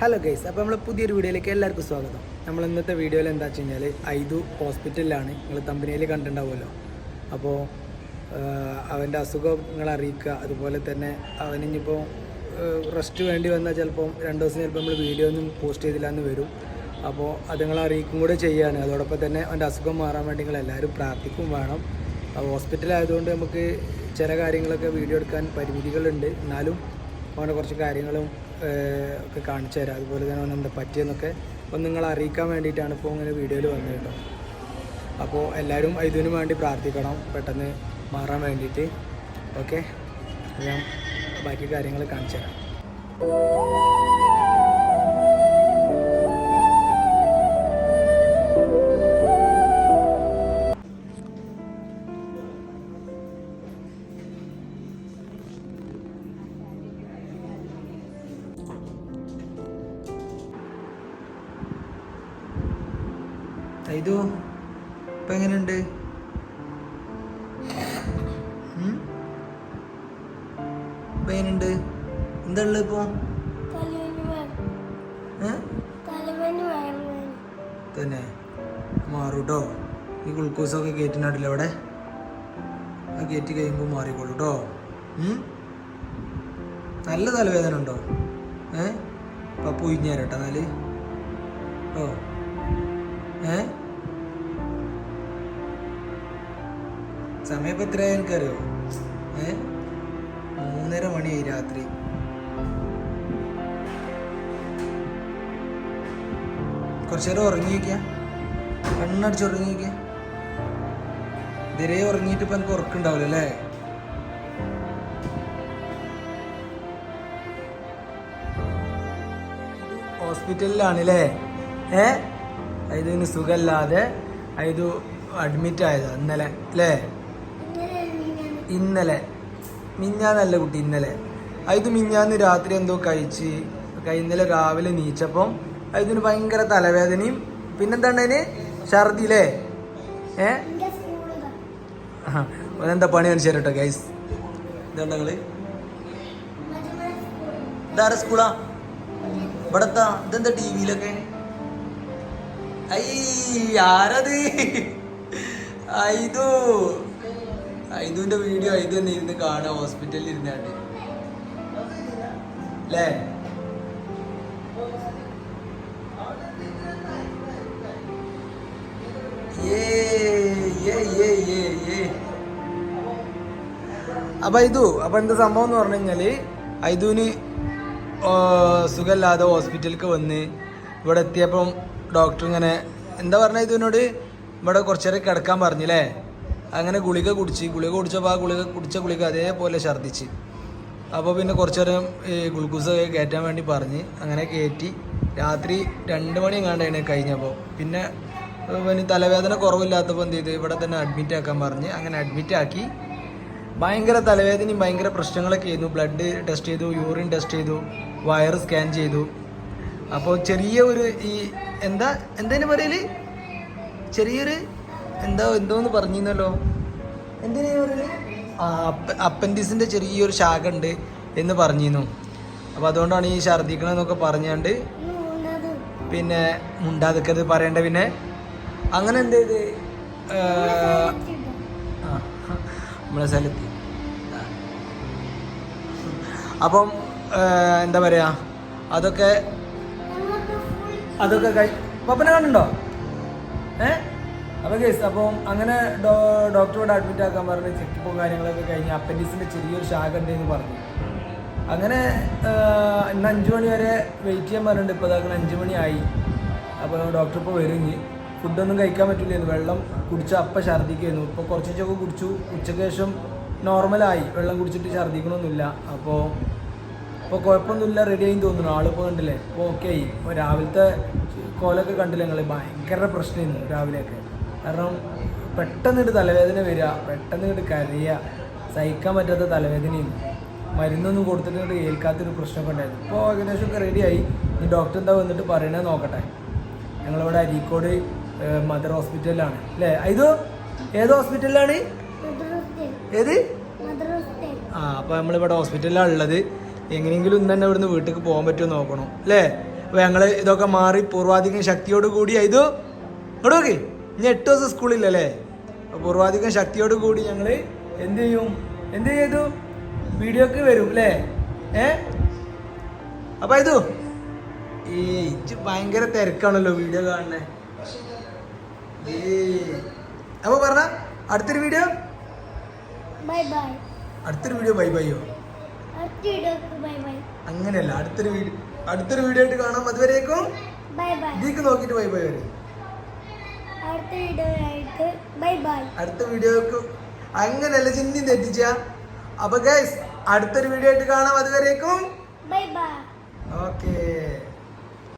Hello guys അപ്പോൾ നമ്മൾ പുതിയൊരു വീഡിയോയിലേക്ക് എല്ലാവർക്കും സ്വാഗതം. നമ്മൾ ഇന്നത്തെ വീഡിയോയിൽ എന്താ വെച്ച് കഴിഞ്ഞാൽ ഐദു ഹോസ്പിറ്റലിലാണ്. നിങ്ങൾ തമ്പനിയിൽ കണ്ടിട്ടുണ്ടാവുമല്ലോ. അപ്പോൾ അവന്റെ അസുഖം നിങ്ങൾ അറിയിക്കുക. അതുപോലെ തന്നെ അവനിപ്പോൾ റെസ്റ്റ് വേണ്ടി വന്നാൽ ചിലപ്പം രണ്ട് ദിവസം ചിലപ്പോൾ നമ്മൾ വീഡിയോ ഒന്നും പോസ്റ്റ് ചെയ്തില്ല എന്ന് വരും. അപ്പോൾ അത് നിങ്ങൾ അറിയിക്കും കൂടെ ചെയ്യാണ്. അതോടൊപ്പം തന്നെ അവന്റെ അസുഖം മാറാൻ വേണ്ടി നിങ്ങൾ എല്ലാവരും പ്രാർത്ഥിക്കും വേണം. ഹോസ്പിറ്റലായതുകൊണ്ട് നമുക്ക് ചില കാര്യങ്ങളൊക്കെ വീഡിയോ എടുക്കാൻ പരിമിതികളുണ്ട്. എന്നാലും അവന്റെ കുറച്ച് കാര്യങ്ങളും ഒക്കെ കാണിച്ചു തരാം. അതുപോലെ തന്നെ എന്താ പറ്റിയെന്നൊക്കെ ഒന്ന് നിങ്ങളെ അറിയിക്കാൻ വേണ്ടിയിട്ടാണ് ഇപ്പോൾ ഇങ്ങനെ വീഡിയോയിൽ വന്നത് കേട്ടോ. അപ്പോൾ എല്ലാവരും ഇതിനു വേണ്ടി പ്രാർത്ഥിക്കണം. പെട്ടെന്ന് മാറാൻ വേണ്ടിയിട്ട്. ഓക്കെ? ഞാൻ ബാക്കി കാര്യങ്ങൾ കാണിച്ചു തരാം. ഇതു ഇപ്പം എങ്ങനെയുണ്ട്? ഇപ്പം എങ്ങനെയുണ്ട് എന്താ ഉള്ളത് തന്നെ. മാറൂട്ടോ. ഈ ഗ്ലൂക്കോസൊക്കെ കയറ്റിനാട്ടില്ല അവിടെ ആ കയറ്റി കഴിയുമ്പോൾ മാറിക്കോളൂ കേട്ടോ നല്ല തലവേദന ഉണ്ടോ? ഏ? പപ്പ ഉയിഞ്ഞേരം കേട്ടോ എന്നാൽ. ഓ. ഏ? സമയം ഇപ്പം എത്രയായി എനിക്കറിയോ? ഏ? മൂന്നര മണിയായി രാത്രി. കുറച്ചു നേരം ഉറങ്ങിയിരിക്കുക കണ്ണടിച്ച് ഉറങ്ങിയിരിക്കുക ഇതുവരെ ഉറങ്ങിയിട്ട് ഇപ്പം എനിക്ക് ഉറക്കുണ്ടാവില്ല അല്ലേ? ഹോസ്പിറ്റലിലാണ് അല്ലേ? ഏ? ഇതിന് സുഖമില്ലാതെ ഇത് അഡ്മിറ്റ് ആയതാ ഇന്നലെ അല്ലേ ഇന്നലെ. മിഞ്ഞാന്നല്ല കുട്ടി ഇന്നലെ. അത് മിഞ്ഞാന്ന് രാത്രി എന്തോ കഴിച്ച് കഴി- ഇന്നലെ രാവിലെ നീച്ചപ്പം അതിന് ഭയങ്കര തലവേദനയും പിന്നെന്താണ് അതിന് ഛർദി അല്ലേ ഏ? എന്താ അതെന്താ പണി കാണിച്ചു തരട്ടോ ഗൈസ് ഇതാ നിങ്ങൾ? ഇതാരാ സ്കൂളാ? ഇവിടെത്താ ഇതെന്താ ടി വിയിലൊക്കെ? ആരത്? ഐതു ഐതുവിന്റെ വീഡിയോ ഐതു തന്നെ ഇരുന്ന് കാണാ ഹോസ്പിറ്റലിൽ ഇരുന്നാണ്ട്. അല്ലേ അപ്പൊ ഇതു അപ്പൊ എന്താ സംഭവം എന്ന് പറഞ്ഞു കഴിഞ്ഞാൽ ഐതുവിന് സുഖമില്ലാതെ ഹോസ്പിറ്റലിലേക്ക് വന്ന് ഇവിടെ എത്തിയപ്പം ഡോക്ടർ ഇങ്ങനെ എന്താ പറഞ്ഞ ഇതിനോട്? ഇവിടെ കുറച്ചേരം കിടക്കാൻ പറഞ്ഞില്ലേ? അങ്ങനെ ഗുളിക കുടിച്ച് ഗുളിക കുടിച്ചപ്പോൾ ആ ഗുളിക കുടിച്ച ഗുളിക അതേപോലെ ഛർദ്ദിച്ച്. അപ്പോൾ പിന്നെ കുറച്ച് നേരം ഈ ഗ്ലൂക്കോസ് കയറ്റാൻ വേണ്ടി പറഞ്ഞ് അങ്ങനെ കയറ്റി രാത്രി രണ്ട് മണി എങ്ങാണ്ടാണ് കഴിഞ്ഞപ്പോൾ പിന്നെ പിന്നെ തലവേദന കുറവില്ലാത്തപ്പോൾ എന്ത് ചെയ്ത്? ഇവിടെ തന്നെ അഡ്മിറ്റ് ആക്കാൻ പറഞ്ഞ് അങ്ങനെ അഡ്മിറ്റ് ആക്കി. ഭയങ്കര തലവേദനയും ഭയങ്കര പ്രശ്നങ്ങളൊക്കെ ആയിരുന്നു. ബ്ലഡ് ടെസ്റ്റ് ചെയ്തു യൂറിൻ ടെസ്റ്റ് ചെയ്തു വയർ സ്കാൻ ചെയ്തു. അപ്പോൾ ചെറിയ ഒരു ഈ എന്താ എന്തേനു പറയൽ? ചെറിയൊരു എന്താ എന്തോന്ന് പറഞ്ഞിരുന്നല്ലോ? എന്തിനു പറയൽ? അപ്പൻഡിസിന്റെ ചെറിയൊരു ശാഖ ഉണ്ട് എന്ന് പറഞ്ഞിരുന്നു. അപ്പോൾ അതുകൊണ്ടാണ് ഈ ഛർദ്ദിക്കണമെന്നൊക്കെ പറഞ്ഞാണ്ട് മൂന്നത് പിന്നെ മുണ്ടാതിക്കത് പറയണ്ട പിന്നെ? അങ്ങനെ എന്ത് ചെയ്ത്? നമ്മളെ സ്ഥലത്ത്. അപ്പം എന്താ പറയാ? അതൊക്കെ അതൊക്കെ കഴി പപ്പനെ കണ്ടുണ്ടോ ഏ? അപ്പോൾ കേസ് അപ്പം അങ്ങനെ ഡോ ഡോക്ടറോട് അഡ്മിറ്റ് ആക്കാൻ പറഞ്ഞ് ചെക്കപ്പും കാര്യങ്ങളൊക്കെ കഴിഞ്ഞ് അപ്പൻഡിക്സിന്റെ ചെറിയൊരു ശാഖ ഉണ്ടെന്ന് പറഞ്ഞു. അങ്ങനെ ഇന്ന് അഞ്ച് മണി വരെ വെയിറ്റ് ചെയ്യാൻ പറഞ്ഞിട്ട് ഇപ്പോൾ ഇതാക്കണം അഞ്ച് മണിയായി അപ്പോൾ ഡോക്ടർ ഇപ്പോൾ വരും ഇനി. ഫുഡൊന്നും കഴിക്കാൻ പറ്റില്ലായിരുന്നു. വെള്ളം കുടിച്ച അപ്പം ഛർദ്ദിക്കായിരുന്നു. ഇപ്പോൾ കുറച്ചൊക്കെ കുടിച്ചു. ഉച്ചയ്ക്ക് ശേഷം നോർമലായി വെള്ളം കുടിച്ചിട്ട് ഛർദ്ദിക്കണമൊന്നുമില്ല അപ്പോൾ ഇപ്പോൾ കുഴപ്പമൊന്നുമില്ല റെഡി ആയി തോന്നുന്നു. ആളിപ്പോൾ കണ്ടില്ലേ? ഇപ്പോൾ ഓക്കെ ആയി. ഇപ്പോൾ രാവിലത്തെ കോലൊക്കെ കണ്ടില്ലേ നിങ്ങൾ ഭയങ്കര പ്രശ്നമായിരുന്നു രാവിലെയൊക്കെ. കാരണം പെട്ടെന്ന് ഇട്ട് തലവേദന വരിക പെട്ടെന്ന് ഇട്ട് കരയുക സഹിക്കാൻ പറ്റാത്ത തലവേദനയും മരുന്നൊന്നും കൊടുത്തിട്ട് ഏൽക്കാത്തൊരു പ്രശ്നമൊക്കെ ഉണ്ടായിരുന്നു. ഇപ്പോൾ ഏകദേശം ഒക്കെ റെഡിയായി ഇനി ഡോക്ടർ എന്താ വന്നിട്ട് പറയണേ നോക്കട്ടെ. ഞങ്ങളിവിടെ അരീക്കോട് മദർ ഹോസ്പിറ്റലിലാണ് അല്ലേ? ഇത് ഏത് ഹോസ്പിറ്റലിലാണ് ഏത്? ആ അപ്പോൾ നമ്മളിവിടെ ഹോസ്പിറ്റലിലാണ് ഉള്ളത്. എങ്ങനെയെങ്കിലും ഇന്ന് തന്നെ ഇവിടുന്ന് വീട്ടിലേക്ക് പോകാൻ പറ്റുമോ നോക്കണം അല്ലേ? അപ്പോൾ ഞങ്ങൾ ഇതൊക്കെ മാറി പൂർവാധികം ശക്തിയോട് കൂടി ഇത് ഇങ്ങോട്ട് നോക്കി. ഇനി എട്ട് ദിവസം സ്കൂളില്ലല്ലേ അപ്പോൾ പൂർവാധികം ശക്തിയോട് കൂടി ഞങ്ങൾ എന്ത് ചെയ്യും? എന്ത് ചെയ്തു? വീഡിയോക്ക് വരും അല്ലേ? ഏ? അപ്പം ഇതു. ഈ ഇച്ച് ഭയങ്കര തിരക്കാണല്ലോ വീഡിയോ കാണുന്നത് അപ്പോൾ പറഞ്ഞ അടുത്തൊരു വീഡിയോ? ബൈ ബൈ അടുത്തൊരു വീഡിയോ ബൈ ബൈയോ. അങ്ങനെയല്ല അടുത്തൊരു വീഡിയോ അടുത്തൊരു വീഡിയോ ആയിട്ട് കാണാം അതുവരേക്കും. നോക്കിട്ട് ഇതിക്ക് നോക്കിയിട്ട് ബൈ ബൈ വരും. അടുത്ത വീഡിയോ വീഡിയോക്ക് അങ്ങനെയല്ല ചിന്തി തെറ്റിച്ച. അപ്പൊ ഗൈസ് അടുത്തൊരു വീഡിയോ ആയിട്ട് കാണാം അതുവരേക്കും. ഓക്കേ